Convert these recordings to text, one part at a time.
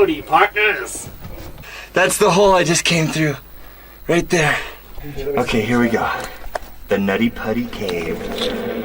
Howdy, partners. That's the hole I just came through. Right there. Okay, here we go. The Nutty Putty Cave.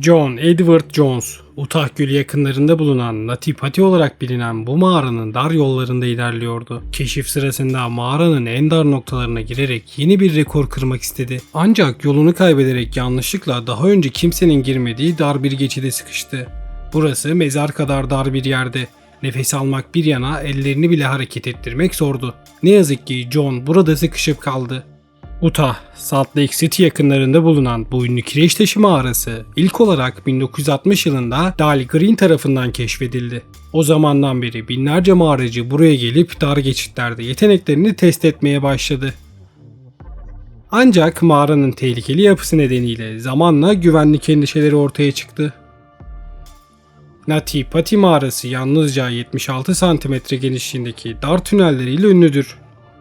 John Edward Jones, Utah Gölü yakınlarında bulunan Natipati olarak bilinen bu mağaranın dar yollarında ilerliyordu. Keşif sırasında mağaranın en dar noktalarına girerek yeni bir rekor kırmak istedi. Ancak yolunu kaybederek yanlışlıkla daha önce kimsenin girmediği dar bir geçide sıkıştı. Burası mezar kadar dar bir yerde. Nefes almak bir yana ellerini bile hareket ettirmek zordu. Ne yazık ki John burada sıkışıp kaldı. Utah, Salt Lake City yakınlarında bulunan bu ünlü kireç taşı mağarası ilk olarak 1960 yılında Dal Green tarafından keşfedildi. O zamandan beri binlerce mağaracı buraya gelip dar geçitlerde yeteneklerini test etmeye başladı. Ancak mağaranın tehlikeli yapısı nedeniyle zamanla güvenlik endişeleri ortaya çıktı. Nati Pati mağarası yalnızca 76 cm genişliğindeki dar tünelleriyle ünlüdür.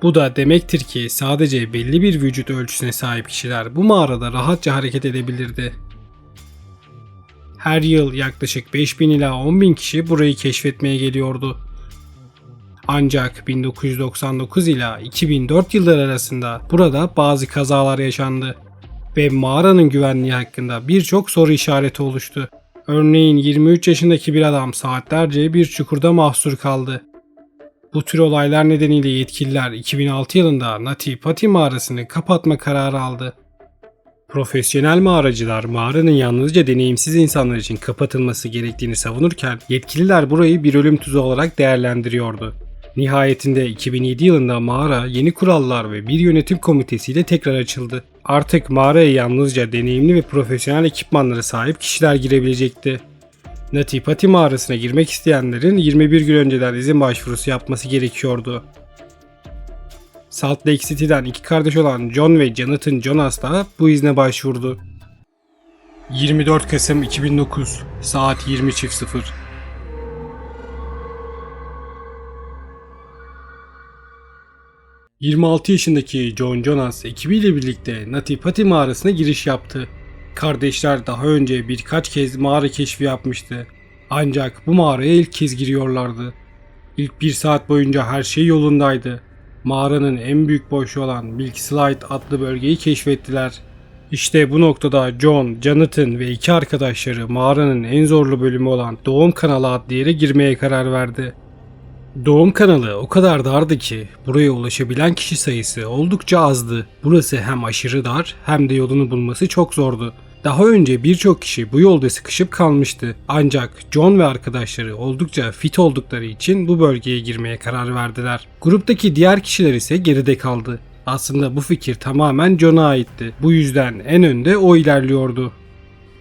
Bu da demektir ki sadece belli bir vücut ölçüsüne sahip kişiler bu mağarada rahatça hareket edebilirdi. Her yıl yaklaşık 5000 ila 10.000 kişi burayı keşfetmeye geliyordu. Ancak 1999 ila 2004 yılları arasında burada bazı kazalar yaşandı ve mağaranın güvenliği hakkında birçok soru işareti oluştu. Örneğin 23 yaşındaki bir adam saatlerce bir çukurda mahsur kaldı. Bu tür olaylar nedeniyle yetkililer 2006 yılında Nati Pati mağarasını kapatma kararı aldı. Profesyonel mağaracılar mağaranın yalnızca deneyimsiz insanlar için kapatılması gerektiğini savunurken yetkililer burayı bir ölüm tuzağı olarak değerlendiriyordu. Nihayetinde 2007 yılında mağara yeni kurallar ve bir yönetim komitesiyle tekrar açıldı. Artık mağaraya yalnızca deneyimli ve profesyonel ekipmanlara sahip kişiler girebilecekti. Nati mağarasına girmek isteyenlerin 21 gün önceden izin başvurusu yapması gerekiyordu. Salt Lake City'den iki kardeş olan John ve Jonathan Jonas da bu izne başvurdu. 24 Kasım 2009 saat 20.00 26 yaşındaki John Jonas ekibiyle birlikte Nati mağarasına giriş yaptı. Kardeşler daha önce birkaç kez mağara keşfi yapmıştı. Ancak bu mağaraya ilk kez giriyorlardı. İlk bir saat boyunca her şey yolundaydı. Mağaranın en büyük boşluğu olan Milk Slide adlı bölgeyi keşfettiler. İşte bu noktada John, Jonathan ve iki arkadaşları mağaranın en zorlu bölümü olan Doğum Kanalı adlı yere girmeye karar verdi. Doğum kanalı o kadar dardı ki buraya ulaşabilen kişi sayısı oldukça azdı. Burası hem aşırı dar hem de yolunu bulması çok zordu. Daha önce birçok kişi bu yolda sıkışıp kalmıştı. Ancak John ve arkadaşları oldukça fit oldukları için bu bölgeye girmeye karar verdiler. Gruptaki diğer kişiler ise geride kaldı. Aslında bu fikir tamamen John'a aitti. Bu yüzden en önde o ilerliyordu.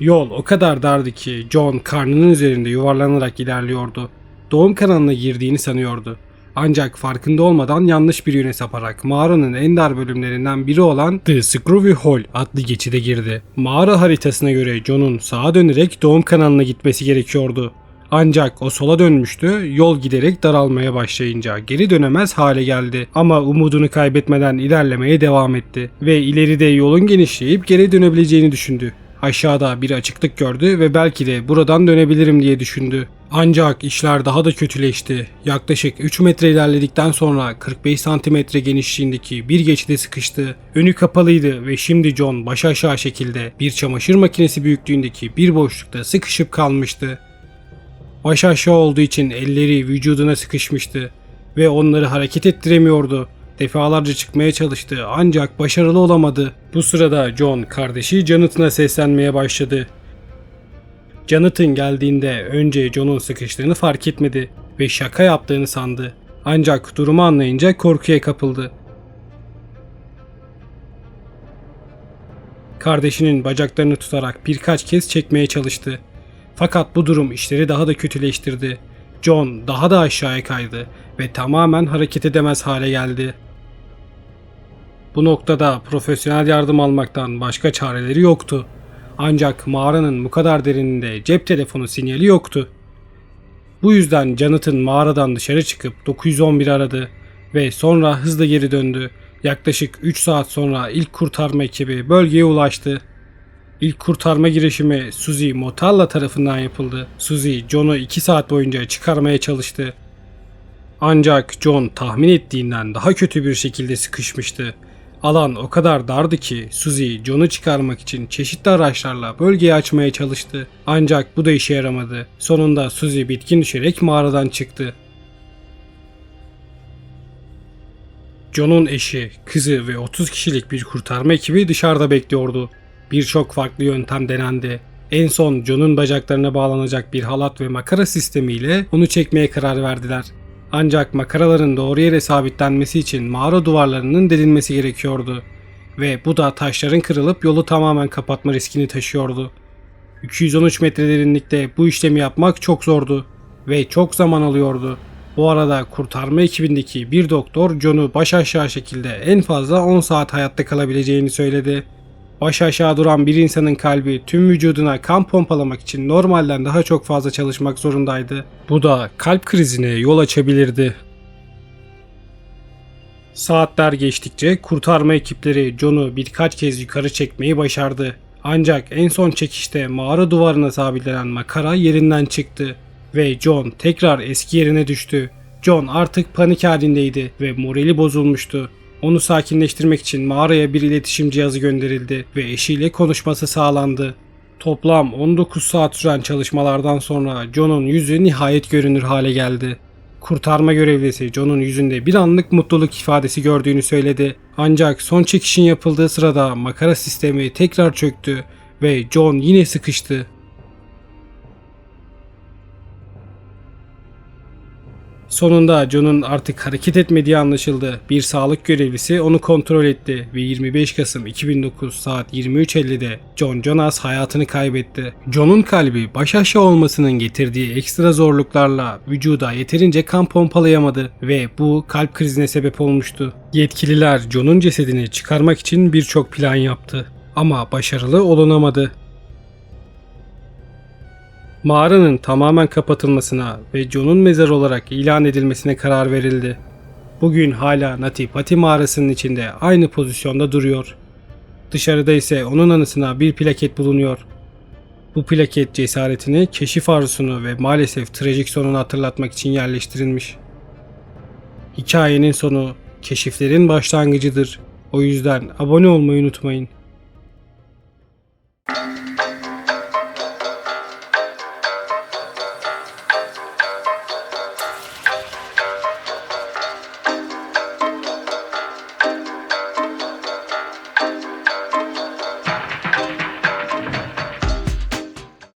Yol o kadar dardı ki John karnının üzerinde yuvarlanarak ilerliyordu doğum kanalına girdiğini sanıyordu. Ancak farkında olmadan yanlış bir yöne saparak mağaranın en dar bölümlerinden biri olan The Screwy Hall adlı geçide girdi. Mağara haritasına göre John'un sağa dönerek doğum kanalına gitmesi gerekiyordu. Ancak o sola dönmüştü, yol giderek daralmaya başlayınca geri dönemez hale geldi. Ama umudunu kaybetmeden ilerlemeye devam etti ve ileride yolun genişleyip geri dönebileceğini düşündü. Aşağıda bir açıklık gördü ve belki de buradan dönebilirim diye düşündü. Ancak işler daha da kötüleşti. Yaklaşık 3 metre ilerledikten sonra 45 santimetre genişliğindeki bir geçide sıkıştı. Önü kapalıydı ve şimdi John baş aşağı şekilde bir çamaşır makinesi büyüklüğündeki bir boşlukta sıkışıp kalmıştı. Baş aşağı olduğu için elleri vücuduna sıkışmıştı ve onları hareket ettiremiyordu. Defalarca çıkmaya çalıştı ancak başarılı olamadı. Bu sırada John kardeşi Jonathan'a seslenmeye başladı. Jonathan geldiğinde önce John'un sıkıştığını fark etmedi ve şaka yaptığını sandı. Ancak durumu anlayınca korkuya kapıldı. Kardeşinin bacaklarını tutarak birkaç kez çekmeye çalıştı. Fakat bu durum işleri daha da kötüleştirdi. John daha da aşağıya kaydı ve tamamen hareket edemez hale geldi. Bu noktada profesyonel yardım almaktan başka çareleri yoktu. Ancak mağaranın bu kadar derininde cep telefonu sinyali yoktu. Bu yüzden Jonathan mağaradan dışarı çıkıp 911 aradı ve sonra hızla geri döndü. Yaklaşık 3 saat sonra ilk kurtarma ekibi bölgeye ulaştı. İlk kurtarma girişimi Suzy Motalla tarafından yapıldı. Suzy, John'u 2 saat boyunca çıkarmaya çalıştı. Ancak John tahmin ettiğinden daha kötü bir şekilde sıkışmıştı. Alan o kadar dardı ki Suzy John'u çıkarmak için çeşitli araçlarla bölgeyi açmaya çalıştı. Ancak bu da işe yaramadı. Sonunda Suzy bitkin düşerek mağaradan çıktı. John'un eşi, kızı ve 30 kişilik bir kurtarma ekibi dışarıda bekliyordu. Birçok farklı yöntem denendi. En son John'un bacaklarına bağlanacak bir halat ve makara sistemiyle onu çekmeye karar verdiler. Ancak makaraların doğru yere sabitlenmesi için mağara duvarlarının delinmesi gerekiyordu. Ve bu da taşların kırılıp yolu tamamen kapatma riskini taşıyordu. 213 metre derinlikte bu işlemi yapmak çok zordu ve çok zaman alıyordu. Bu arada kurtarma ekibindeki bir doktor John'u baş aşağı şekilde en fazla 10 saat hayatta kalabileceğini söyledi. Baş aşağı duran bir insanın kalbi tüm vücuduna kan pompalamak için normalden daha çok fazla çalışmak zorundaydı. Bu da kalp krizine yol açabilirdi. Saatler geçtikçe kurtarma ekipleri John'u birkaç kez yukarı çekmeyi başardı. Ancak en son çekişte mağara duvarına sabitlenen makara yerinden çıktı ve John tekrar eski yerine düştü. John artık panik halindeydi ve morali bozulmuştu. Onu sakinleştirmek için mağaraya bir iletişim cihazı gönderildi ve eşiyle konuşması sağlandı. Toplam 19 saat süren çalışmalardan sonra John'un yüzü nihayet görünür hale geldi. Kurtarma görevlisi John'un yüzünde bir anlık mutluluk ifadesi gördüğünü söyledi. Ancak son çekişin yapıldığı sırada makara sistemi tekrar çöktü ve John yine sıkıştı. Sonunda John'un artık hareket etmediği anlaşıldı. Bir sağlık görevlisi onu kontrol etti ve 25 Kasım 2009 saat 23.50'de John Jonas hayatını kaybetti. John'un kalbi baş aşağı olmasının getirdiği ekstra zorluklarla vücuda yeterince kan pompalayamadı ve bu kalp krizine sebep olmuştu. Yetkililer John'un cesedini çıkarmak için birçok plan yaptı ama başarılı olunamadı. Mağaranın tamamen kapatılmasına ve John'un mezar olarak ilan edilmesine karar verildi. Bugün hala Nati Pati mağarasının içinde aynı pozisyonda duruyor. Dışarıda ise onun anısına bir plaket bulunuyor. Bu plaket cesaretini, keşif arzusunu ve maalesef trajik sonunu hatırlatmak için yerleştirilmiş. Hikayenin sonu keşiflerin başlangıcıdır. O yüzden abone olmayı unutmayın.